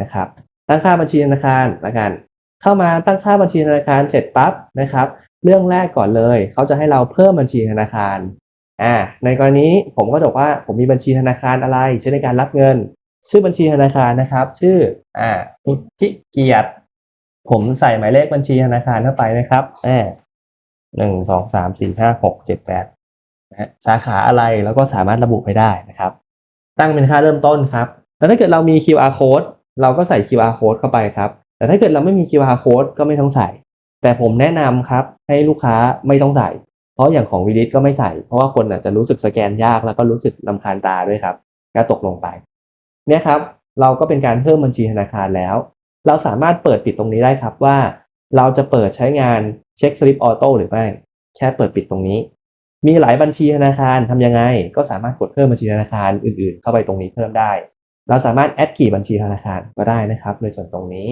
นะครับ ตั้งค่าบัญชีธนาคารละกัน เข้ามาตั้งค่าบัญชีธนาคารเสร็จปั๊บนะครับ เรื่องแรกก่อนเลย เขาจะให้เราเพิ่มบัญชีธนาคารอ่าในกรณีผมก็บอกว่าผมมีบัญชีธนาคารอะไรใช้ในการรับเงิน ชื่อบัญชีธนาคารนะครับ ชื่ออ่าอุทิเกียรติผมใส่หมายเลขบัญชีธนาคารเข้าไปนะครับแอบหนึ่งสองสามสี่ห้าหกเจ็ดแปดนะสาขาอะไรแล้วก็สามารถระบุไปได้นะครับ ตั้งเป็นค่าเริ่มต้นครับ แล้วถ้าเกิดเรามี QR code เราก็ใส่ QR code เข้าไปครับ แต่ถ้าเกิดเราไม่มี QR code ก็ไม่ต้องใส่ แต่ผมแนะนำครับให้ลูกค้าไม่ต้องใส่ เพราะอย่างของวิดิตก็ไม่ใส่ เพราะว่าคนอาจจะรู้สึกสแกนยากแล้วก็รู้สึกลำคาญตาด้วยครับก็ตกลงไปเนี่ยครับเราก็เป็นการเพิ่มบัญชีธนาคารแล้ว เราสามารถเปิดปิดตรงนี้ได้ครับว่า เราจะเปิดใช้งานเช็คสลิปออโต้หรือไม่ แค่เปิดปิดตรงนี้ มีหลายบัญชีธนาคารทำยังไง ก็สามารถกดเพิ่มบัญชีธนาคารอื่นๆ เข้าไปตรงนี้เพิ่มได้ เราสามารถแอดกี่บัญชีธนาคารก็ได้นะครับในส่วนตรงนี้